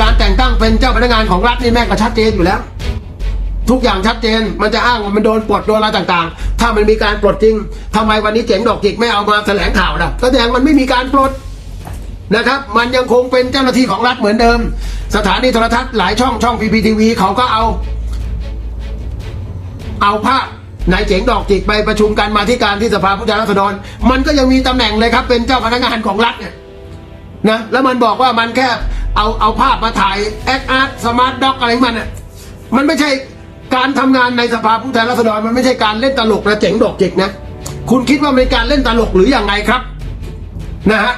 การแต่งตั้งเป็นเจ้าพนักงานของรัฐนี่แม่งก็ชัดเจนอยู่แล้ว ทุกอย่างชัดเจนมันจะอ้างว่ามันโดนปลดโดนอะไรต่างๆ ถ้ามันมีการปลดจริงทำไมวันนี้เจ๋งดอกจิกไม่เอามาแถลงข่าวล่ะแสดงมันไม่มีการปลดนะครับ มันยังคงเป็นเจ้าหน้าที่ของรัฐเหมือนเดิม สถานีโทรทัศน์หลายช่องช่องพีพีทีวีเขาก็เอา เอาภาพนายเจ๋งดอกจิกไปประชุมกันมาที่การที่สภาผู้แทนราษฎร มันก็ยังมีตำแหน่งเลยครับ เป็นเจ้าพนักงานของรัฐเนี่ยนะแล้วมันบอกว่ามันแค่ เอาเอาภาพมาถ่ายแอคอาร์ตสมาร์ทด็อกอะไรมันอะมันไม่ใช่การทำงานในสภาผู้แทนราษฎรมันไม่ใช่การเล่นตลกนะเจ๋งดอกจิกนะ คุณคิดว่าเป็นการเล่นตลกหรืออย่างไรครับนะฮะ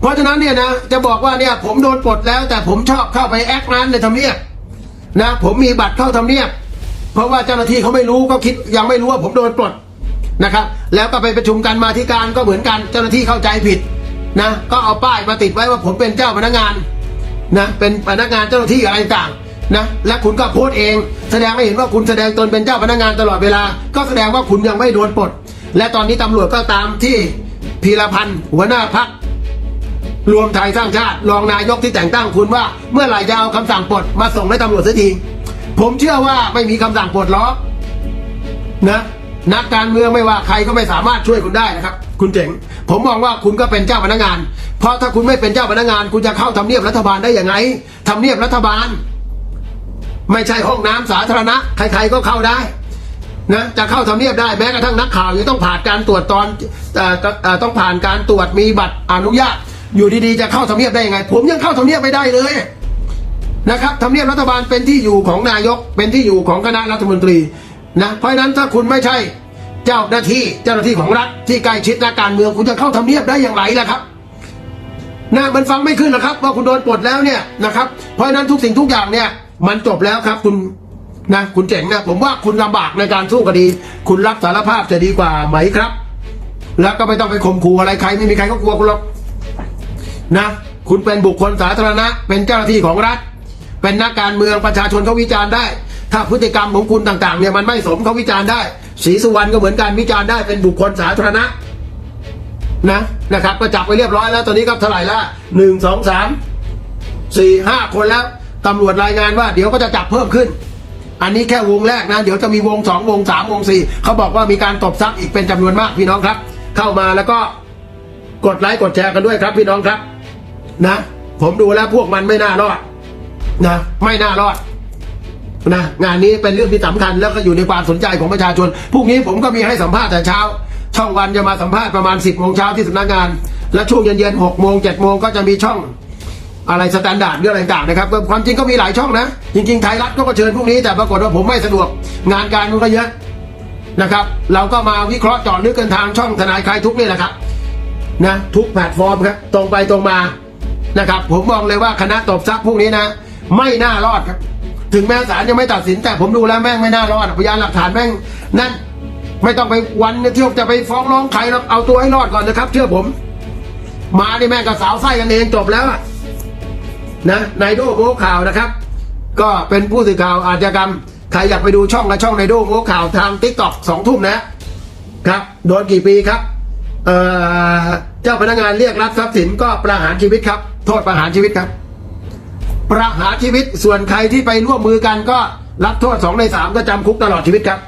เพราะฉะนั้นเนี่ยนะจะบอกว่าเนี่ยผมโดนปลดแล้วแต่ผมชอบเข้าไปแอคนั้นในทำเนียบนะ ผมมีบัตรเข้าทำเนียบ เพราะว่าเจ้าหน้าที่เขาไม่รู้ก็คิดยังไม่รู้ว่าผมโดนปลดนะครับ แล้วก็ไปประชุมกันมาที่การก็เหมือนกันเจ้าหน้าที่เข้าใจผิด นะก็เอาป้ายมาติดไว้ว่าผมเป็นเจ้าพนักงานนะเป็นพนักงานเจ้าหน้าที่อะไรต่างนะและคุณก็โพสต์เอง แสดงให้เห็นว่าคุณแสดงตนเป็นเจ้าพนักงานตลอดเวลา ก็แสดงว่าคุณยังไม่โดนปลดและตอนนี้ตำรวจก็ตามที่พีรพันธ์หัวหน้าพักรวมไทยสร้างชาติ รองนายกที่แต่งตั้งคุณว่า เมื่อไหร่จะเอาคำสั่งปลดมาส่งให้ตำรวจสักทีผมเชื่อว่าไม่มีคำสั่งปลดล็อกนะนักการเมืองไม่ว่าใครก็ไม่สามารถช่วยคุณได้นะครับ คุณเจ๋ง ผมมองว่าคุณก็เป็นเจ้าพนักงาน เพราะถ้าคุณไม่เป็นเจ้าพนักงาน คุณจะเข้าทำเนียบรัฐบาลได้ยังไงทำเนียบรัฐบาล ไม่ใช่ห้องน้ำสาธารณะ ใครๆก็เข้าได้นะจะเข้าทำเนียบได้แม้กระทั่งนักข่าวยังต้องผ่านการตรวจตอนต้องผ่านการตรวจมีบัตรอนุญาตอยู่ดีๆจะเข้าทำเนียบได้ยังไง ผมยังเข้าทำเนียบไม่ได้เลยนะครับทำเนียบรัฐบาลเป็นที่อยู่ของนายกเป็นที่อยู่ของคณะรัฐมนตรีนะเพราะฉะนั้นถ้าคุณไม่ใช่ จ้าหน้าที่เจ้าหน้าที่ของรัฐที่ใกล้ชิดนักการเมืองคุณจะเข้าทำเนียบได้อย่างไรล่ะครับนะมันฟังไม่ขึ้นหรอกครับ ว่าคุณโดนปลดแล้วเนี่ยนะครับ เพราะฉะนั้นทุกสิ่งทุกอย่างเนี่ย มันจบแล้วครับ คุณนะคุณเจ๋งนะผมว่าคุณลำบากในการสู้คดี คุณรับสารภาพจะดีกว่าไหมครับ แล้วก็ไม่ต้องไปข่มขู่อะไรใครไม่มีใครก็กลัวคุณหรอกนะ คุณเป็นบุคคลสาธารณะ เป็นเจ้าหน้าที่ของรัฐ เป็นนักการเมืองประชาชนเขาวิจารณ์ได้ ถ้าพฤติกรรมของคุณต่างๆเนี่ยมันไม่สมเขาวิจารณ์ได้ ศรีสุวรรณก็เหมือนกันวิจารณ์ได้เป็นบุคคลสาธารณะนะนะครับก็จับไปเรียบร้อยแล้วตอนนี้ก็เท่าไหร่ละหนึ่งสองสามสี่ห้าคนแล้วตำรวจรายงานว่า เดี๋ยวก็จะจับเพิ่มขึ้น อันนี้แค่วงแรกนะ เดี๋ยวจะมีวงสองวงสามวงสี่เขาบอกว่ามีการตบทรัพย์อีกเป็นจำนวนมากพี่น้องครับ เข้ามาแล้วก็กดไลค์กดแชร์กันด้วยครับพี่น้องครับ นะ ผมดูแล้วพวกมันไม่น่ารอดนะ ไม่น่ารอด นะงานนี้เป็นเรื่องที่สำคัญแล้วก็อยู่ในความสนใจของประชาชนพรุ่งนี้ผมก็มีให้สัมภาษณ์แต่เช้า ช่องวันจะมาสัมภาษณ์ประมาณ 10บโมงเช้าที่สำนักงาน และช่วงเย็นๆหกโมงเจ็ดโมงก็จะมีช่องอะไรสแตนดาร์ดเรื่องอะไรต่างๆนะครับความจริงก็มีหลายช่องนะ จริงๆไทยรัฐก็เชิญพรุ่งนี้แต่ปรากฏว่าผมไม่สะดวกงานการมันก็เยอะนะครับ เราก็มาวิเคราะห์จาะลึกกันทางช่องทนายคลายทุกนี่แหละครับนะทุกแพลตฟอร์มครับตรงไปตรงมานะครับ ผมมองเลยว่าคณะตบทรัพย์พวกนี้นะ ไม่น่ารอดครับ ถึงแม้ศาลยังไม่ตัดสินแต่ผมดูแล้วแม่งไม่น่ารอดพยานหลักฐานแม่งนั่นไม่ต้องไปวันเที่ยวจะไปฟ้องร้องใครแล้วเอาตัวให้รอดก่อนนะครับ เชื่อผม มานี่แม่งกับสาวไส้กันเองจบแล้วอะนะนายโดโมข่าวนะครับ ก็เป็นผู้สื่อข่าวอาชญากรรมใครอยากไปดูช่องและช่องนายโดโมข่าวทางทิกตอกสองทุ่มนะครับโดนกี่ปีครับเอ่อเจ้าพนักงานเรียกรับทรัพย์สินก็ประหารชีวิตครับ โทษประหารชีวิตครับ ประหารชีวิตส่วนใครที่ไปร่วมมือกันก็รับโทษสองในสามก็จำคุกตลอดชีวิตครับ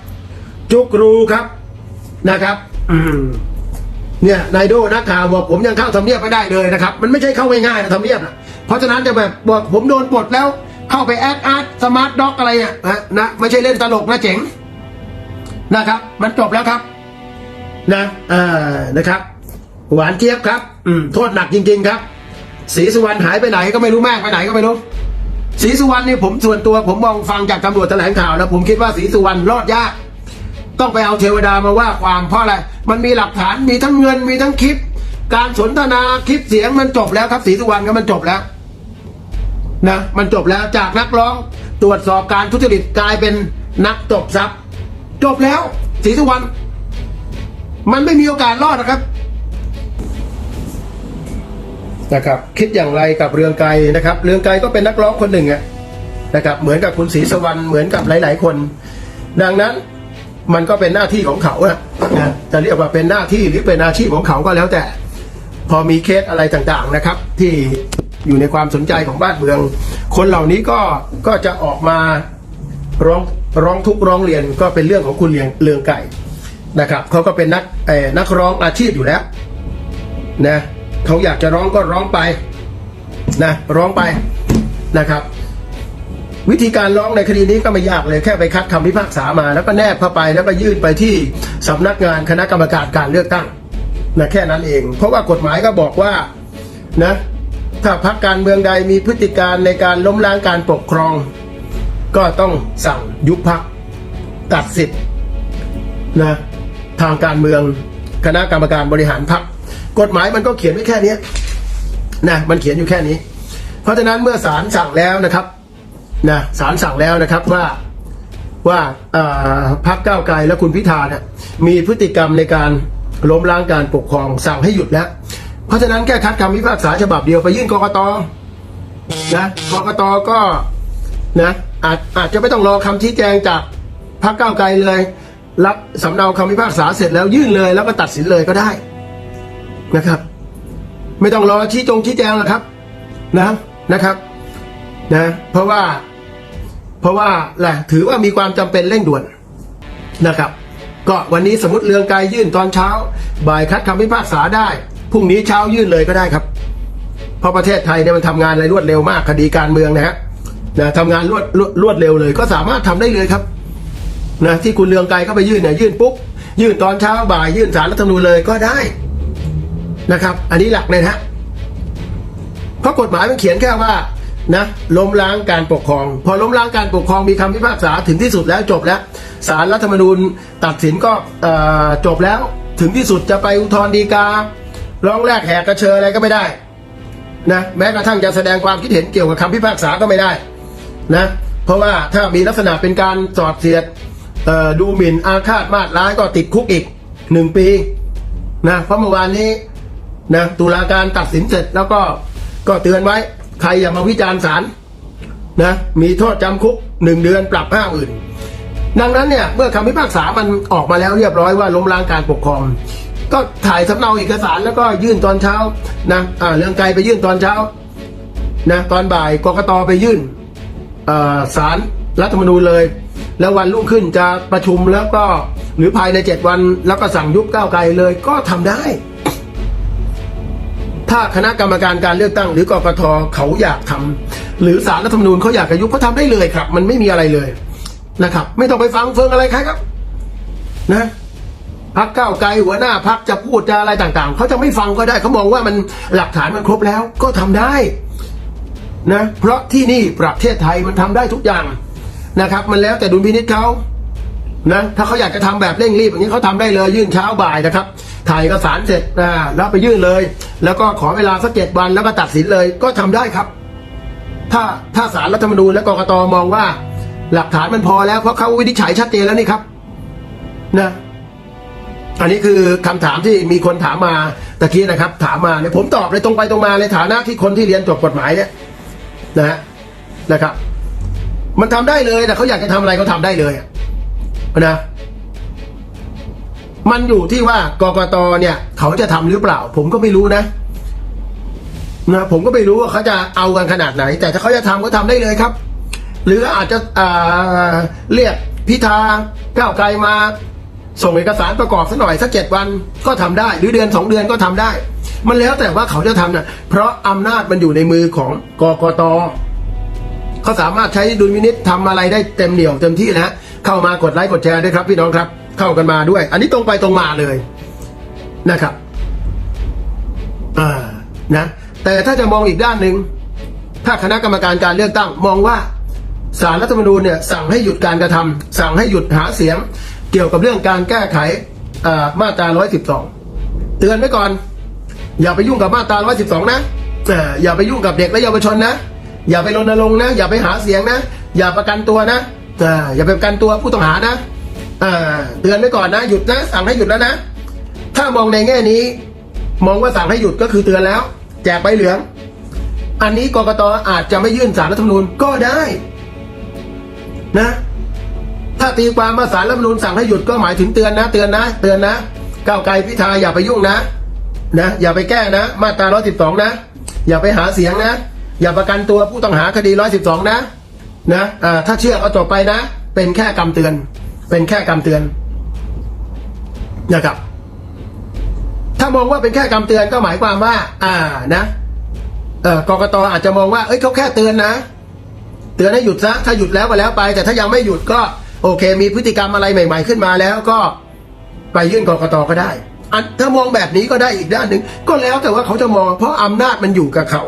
จุกรูครับนะครับอืมเนี่ยนายโดนักข่าวบอกผมยังเข้าทำเนียบไม่ได้เลยนะครับ มันไม่ใช่เข้าง่ายๆนะทำเนียบนะเพราะฉะนั้นจะแบบบอกผมโดนปลดแล้ว เข้าไปแอดอาร์ตสมาร์ทด็อกอะไรอะนะนะไม่ใช่เล่นตลกนะเจ๋งนะครับ มันจบแล้วครับ นะเอ่านะครับ หวานเจี๊ยบครับ อืมโทษหนักจริง ๆ ครับศรีสุวรรณหายไปไหนก็ไม่รู้แม่งไปไหนก็ไม่รู้ ศรีสุวรรณนี่ผมส่วนตัวผมมองฟังจากตำรวจแถลงข่าวแล้วผมคิดว่าศรีสุวรรณรอดยาก ต้องไปเอาเทวดามาว่าความเพราะอะไร มันมีหลักฐานมีทั้งเงินมีทั้งคลิป การสนทนาคลิปเสียงมันจบแล้วครับศรีสุวรรณก็มันจบแล้วนะมันจบแล้วจากนักร้องตรวจสอบการทุจริตกลายเป็นนักตบทรัพย์ จบแล้วศรีสุวรรณมันไม่มีโอกาสรอดนะครับ นะครับคิดอย่างไรกับเรืองไกรนะครับ เรืองไกรก็เป็นนักร้องคนหนึ่งอะนะครับเหมือนกับคุณศรีสวรรณเหมือนกับหลาย ๆ คน ดังนั้นมันก็เป็นหน้าที่ของเขาอะจะเรียกว่าเป็นหน้าที่หรือเป็นอาชีพของเขาก็แล้วแต่ พอมีเคสอะไรต่างๆนะครับ ที่อยู่ในความสนใจของบ้านเมือง คนเหล่านี้ก็ก็จะออกมาร้องร้องทุกข์ร้องเรียนก็เป็นเรื่องของคุณเลียงเลืองไก่นะครับเขาก็เป็นนักนักร้องอาชีพอยู่แล้วนะ เขาอยากจะร้องก็ร้องไปนะร้องไปนะครับ วิธีการร้องในคดีนี้ก็ไม่ยากเลยแค่ไปคัดคำพิพากษามา แล้วก็แนบเข้าไปแล้วก็ยื่นไปที่สำนักงานคณะกรรมการการเลือกตั้งนะแค่นั้นเอง เพราะว่ากฎหมายก็บอกว่านะถ้าพรรคการเมืองใดมีพฤติการในการล้มล้างการปกครอง ก็ต้องสั่งยุบพรรคตัดสิทธิ์นะทางการเมืองคณะกรรมการบริหารพรรค กฎหมายมันก็เขียนไว้แค่นี้นะมันเขียนอยู่แค่นี้ เพราะฉะนั้นเมื่อศาลสั่งแล้วนะครับนะศาลสั่งแล้วนะครับว่าว่าพรรคก้าวไกลและคุณพิธาเนี่ยมีพฤติกรรมในการล้มล้างการปกครองสั่งให้หยุดแล้ว เพราะฉะนั้นแค่คัดคำพิพากษาฉบับเดียวไปยื่นกรกตนะกรกตก็นะอาจอาจจะไม่ต้องรอคำชี้แจงจากพรรคก้าวไกลเลย รับสำเนาคำพิพากษาเสร็จแล้วยื่นเลยแล้วก็ตัดสินเลยก็ได้ นะครับ ไม่ต้องรอชี้จงชี้แจงหรอกครับ นะนะครับ นะ เพราะว่า เพราะว่าแหละถือว่ามีความจำเป็นเร่งด่วนนะครับ ก็วันนี้สมมติเรืองไกรยื่นตอนเช้า บ่ายคัดคำพิพากษาได้พรุ่งนี้เช้ายื่นเลยก็ได้ครับ เพราะประเทศไทยเนี่ยมันทำงานอะไรรวดเร็วมากคดีการเมืองนะฮะนะทำงานรวดรวดเร็วเลย ก็สามารถทำได้เลยครับนะที่คุณเรืองไกรเข้าไปยื่นเนี่ยยื่นปุ๊บยื่นตอนเช้าบ่ายยื่นสารรัฐธรรมนูญเลยก็ได้ นะครับ อันนี้หลักเลยนะฮะเพราะกฎหมายมันเขียนแค่ว่านะล้มล้างการปกครอง พอล้มล้างการปกครองมีคำพิพากษาถึงที่สุดแล้วจบแล้วศาลรัฐธรรมนูญตัดสินก็จบแล้วถึงที่สุดจะไปอุทธรณ์ฎีการ้องแรกแหกกระเชออะไรก็ไม่ได้นะแม้กระทั่งจะแสดงความคิดเห็นเกี่ยวกับคำพิพากษาก็ไม่ได้นะเพราะว่าถ้ามีลักษณะเป็นการสอดเสียดดูหมิ่นอาฆาตมาตร้ายก็ติดคุกอีกหนึ่งปีนะเพราะเมื่อวานนี้ นะตุลาการตัดสินเสร็จแล้วก็ก็เตือนไว้ ใครอย่ามาวิจารณ์ศาลนะมีโทษจำคุกหนึ่งเดือนปรับห้าหมื่นดังนั้นเนี่ยเมื่อคำพิพากษามันออกมาแล้วเรียบร้อยว่าล้มล้างการปกครอง ก็ถ่ายสำเนาเอกสารแล้วก็ยื่นตอนเช้านะอ่าเรื่องไกลไปยื่นตอนเช้านะตอนบ่ายกกตไปยื่นเอ่อศาลรัฐธรรมนูญเลย แล้ววันรุ่งขึ้นจะประชุมแล้วก็หรือภายในเจ็ดวันแล้วก็สั่งยุบก้าวไกลเลยก็ทำได้ ถ้าคณะกรรมการการเลือกตั้ง หรือกกตเขาอยากทำหรือสารรัฐธรรมนูญเขาอยากจะยุบเขาทำได้เลยครับ มันไม่มีอะไรเลยนะครับ ไม่ต้องไปฟังเฟืองอะไรใครครับ นะพักเก้าไกลหัวหน้าพักจะพูดจะอะไรต่างๆ เขาจะไม่ฟังก็ได้เขามองว่ามันหลักฐานมันครบแล้ว ก็ทำได้นะเพราะที่นี่ประเทศไทยมันทำได้ทุกอย่างนะครับ มันแล้วแต่ดุลพินิจเขานะถ้าเขาอยากจะทำแบบเร่งรีบอย่างนี้เขาทำได้เลยยื่นเช้าบ่ายนะครับ ถ่ายเอกสารเสร็จอ่าแล้วไปยื่นเลย แล้วก็ขอเวลาสักเจ็ดวันแล้วก็ตัดสินเลยก็ทำได้ครับ ถ้าถ้าสารรัฐธรรมนูญและกรกตมองว่า หลักฐานมันพอแล้วเพราะเขาวินิจฉัยชัดเจนแล้วนี่ครับนะอันนี้คือคำถามที่มีคนถามมาตะกี้นะครับ ถามมาเนี่ยผมตอบเลยตรงไปตรงมาในฐานะที่คนที่เรียนจบกฎหมายเนี่ยนะฮะนะครับ มันทำได้เลยแต่เขาอยากจะทำอะไรเขาทำได้เลยนะ มันอยู่ที่ว่ากกตเนี่ย เขาจะทำหรือเปล่า ผมก็ไม่รู้นะนะผมก็ไม่รู้ว่าเขาจะเอากันขนาดไหน แต่ถ้าเขาจะทำก็ทำได้เลยครับ หรืออาจจะอ่าเรียกพิธาก้าวไกลมาส่งเอกสารประกอบสักหน่อยสักเจ็ดวันก็ทำได้ หรือเดือนสองเดือนก็ทำได้ มันแล้วแต่ว่าเขาจะทำนะเพราะอำนาจมันอยู่ในมือของกกตเขาสามารถใช้ดุลพินิษทำอะไรได้เต็มเหนี่ยวเต็มที่นะฮะเข้ามากดไลค์กดแชร์ด้วยครับพี่น้องครับ เข้ากันมาด้วย อันนี้ตรงไปตรงมาเลยนะครับอ่านะแต่ถ้าจะมองอีกด้านหนึ่งถ้าคณะกรรมการการเลือกตั้ง มองว่าสารรัฐธรรมนูญเนี่ยสั่งให้หยุดการกระทำสั่งให้หยุดหาเสียง เกี่ยวกับเรื่องการแก้ไขอ่ามาตรา 112 เตือนไว้ก่อน อย่าไปยุ่งกับมาตรา 112 นะอ่าอย่าไปยุ่งกับเด็กและเยาวชนนะ อย่าไปรณรงค์นะ อย่าไปหาเสียงนะ อย่าประกันตัวนะอ่าอย่าไปประกันตัวผู้ต้องหานะ เตือนไว้ก่อนนะหยุดนะสั่งให้หยุดแล้วนะถ้ามองในแง่นี้ มองว่าสั่งให้หยุดก็คือเตือนแล้ว แจกใบเหลือง อันนี้กรกตอาจจะไม่ยื่นสารรัฐธรรมนูญก็ได้ นะ ถ้าตีความมาสารรัฐธรรมนูญสั่งให้หยุดก็หมายถึงเตือนนะ เตือนนะเตือนนะก้าวไกลพิธาอย่าไปยุ่งนะนะอย่าไปแก้นะ มาตรา112นะอย่าไปหาเสียงนะ อย่าประกันตัวผู้ต้องหาคดีร้อยสิบสองนะนะอ่าถ้าเชื่อก็จบไปนะ เป็นแค่กำเตือน เป็นแค่กำเตือนนะครับ ถ้ามองว่าเป็นแค่คำเตือนก็หมายความว่า อ่านะเออกกตอาจจะมองว่าเอ้ยเขาแค่เตือนนะ เตือนให้หยุดซะถ้าหยุดแล้วก็แล้วไป แต่ถ้ายังไม่หยุดก็ โอเค มีพฤติกรรมอะไรใหม่ ๆ ขึ้นมาแล้วก็ไปยื่นกกตก็ได้อันถ้ามองแบบนี้ก็ได้อีกด้านหนึ่งก็แล้วแต่ว่าเขาจะมองเพราะอำนาจมันอยู่กับเขา